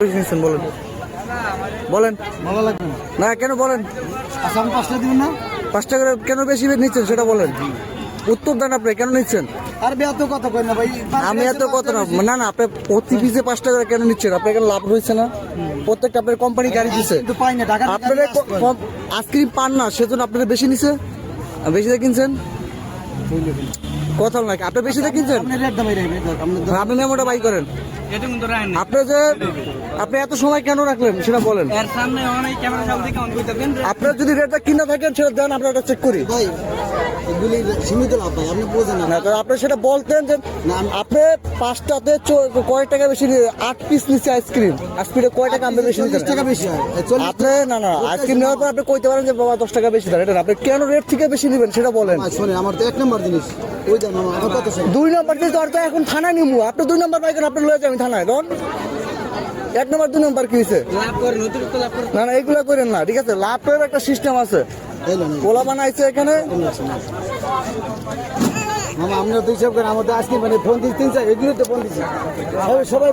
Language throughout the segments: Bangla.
বলেন। বলেন। ভালো লাগবে না। কেন বলেন? আমি পাঁচটা দিবেন না? পাঁচ টাকা করে কেন বেশি নিচ্ছেন সেটা বলেন। উত্তর দেন আপনি কেন নিচ্ছেন? আর বেয়া কথা কই না ভাই আমি এত কত না না না আপনি প্রতি পিসে পাঁচ টাকা করে কেন নিচ্ছেন? আপনার এখানে লাভ হয়েছে না? প্রত্যেকটা আপনার কোম্পানি গাড়ি দিচ্ছে আপনারা আইসক্রিম পান না সেজন্য আপনারা বেশি নিছে? আর বেশি কিনছেন? কথা নাকি আপনি বেশি কিনছেন? আপনি আপনি আপনি মেমোটা বাই করেন। আপনি যে আপনি এত সময় কেন রাখলেন? সেটা বলেন। সামনে অনেক ক্যামেরা সামনে থেকে করতে দেন আপনার যদি রেটটা কিনা থাকেন সেটা দেন আমরা এটা চেক করি। ভাই এগুলি সীমিত লাভ ভাই আপনি বোঝেন না। তো আপনি সেটা বলতেন যে আপনি পাঁচটাতে চো- কয় টাকা বেশি আট পিস নিচ্ছে আইসক্রিম। আইসক্রিমে কয় টাকা আপনি বেশি নিচ্ছেন টাকা বেশি আপনি না না আইসক্রিম নেওয়ার পর আপনি কইতে পারেন যে বাবা দশ টাকা বেশি দেন। এটা আপনি কেন রেট থেকে বেশি নেবেন সেটা বলেন। আমার তো এক নম্বর জিনিস। ওই আমার আমার দুই নম্বর দিয়ে তো এখন থানায় নিমু। আপনি দুই নম্বর বাইকেন আপনি লয়ে যাবেন থানায়। দন এক নম্বর দুই নম্বর কি হয়েছে লাভ লাভ না না এইগুলো করেন না ঠিক আছে? লাভের একটা সিস্টেম আছে। পোলা বানাইছে এখানে? করেন আমাদের মানে সবাই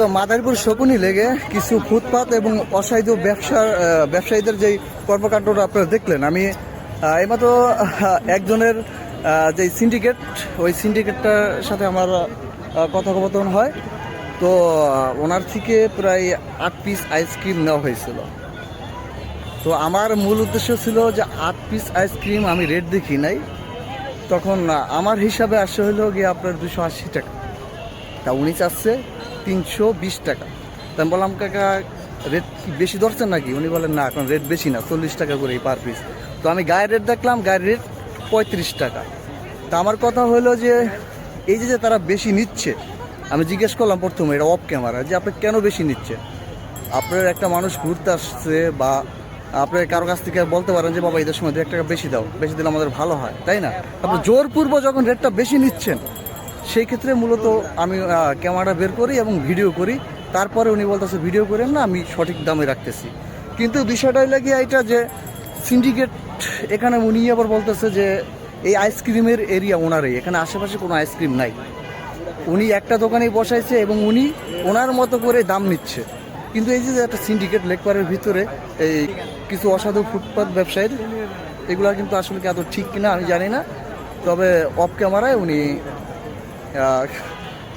তো মাদারীপুর শকুনি লেগে কিছু ফুটপাত এবং অসাধু ব্যবসার ব্যবসায়ীদের যেই কর্মকাণ্ডটা আপনারা দেখলেন, আমি এইমাত্র একজনের যে সিন্ডিকেট ওই সিন্ডিকেটটার সাথে আমার কথোপকথন হয়। তো ওনার থেকে প্রায় আট পিস আইসক্রিম নেওয়া হয়েছিল। তো আমার মূল উদ্দেশ্য ছিল যে আট পিস আইসক্রিম আমি রেট দেখি নাই। তখন আমার হিসাবে আসে হলো গিয়ে আপনার দুশো আশি টাকা। তা উনি চাচ্ছে তিনশো বিশ টাকা। তা আমি বললাম, কাকা রেট কি বেশি ধরছেন নাকি? উনি বলেন না, এখন রেট বেশি না, চল্লিশ টাকা করে পার পিস তো আমি গায়ের রেট দেখলাম, গায়ের রেট পঁয়ত্রিশ টাকা। তা আমার কথা হলো যে, এই যে যে তারা বেশি নিচ্ছে, আমি জিজ্ঞেস করলাম প্রথমে, এটা অফ ক্যামেরা যে আপনি কেন বেশি নিচ্ছে আপনার একটা মানুষ ঘুরতে আসছে বা আপনি কারও কাছ থেকে বলতে পারেন যে বাবা ঈদের সময় দু এক টাকা বেশি দাও বেশি দিলে আমাদের ভালো হয়। তাই না? আপনি জোরপূর্ব যখন রেটটা বেশি নিচ্ছেন সেই ক্ষেত্রে মূলত আমি আহ, ক্যামেরা বের করি এবং ভিডিও করি। তারপরে উনি বলতেছে ভিডিও করেন না আমি সঠিক দামে রাখতেছি। কিন্তু বিষয়টা হলো গিয়ে এটা যে সিন্ডিকেট এখানে উনি আবার বলতেছে যে এই আইসক্রিমের এরিয়া ওনারই এখানে আশেপাশে কোনো আইসক্রিম নাই। উনি একটা দোকানেই বসাইছে এবং উনি ওনার মতো করে দাম নিচ্ছে। কিন্তু এই যে একটা সিন্ডিকেট লেকপারের ভিতরে এই কিছু অসাধু ফুটপাত ব্যবসায়ীর, এগুলো কিন্তু আসলে কি এত ঠিক কিনা আমি জানি না। তবে অফ ক্যামেরায় উনি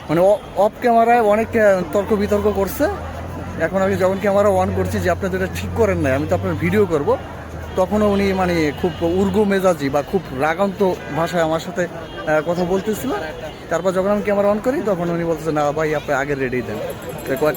মানে অফ ক্যামেরায় অনেক তর্ক বিতর্ক করছে। এখন আমি যখন ক্যামেরা অন করছি যে আপনি এটা ঠিক করেন না আমি তো আপনার ভিডিও করব। তখনও উনি মানে খুব উর্গু মেজাজি বা খুব রাগান্ত ভাষায় আমার সাথে কথা বলতেছিল। তারপর যখন আমি ক্যামেরা অন করি, তখন উনি বলতেছে, না ভাই, আপনি আগে রেডি দেন।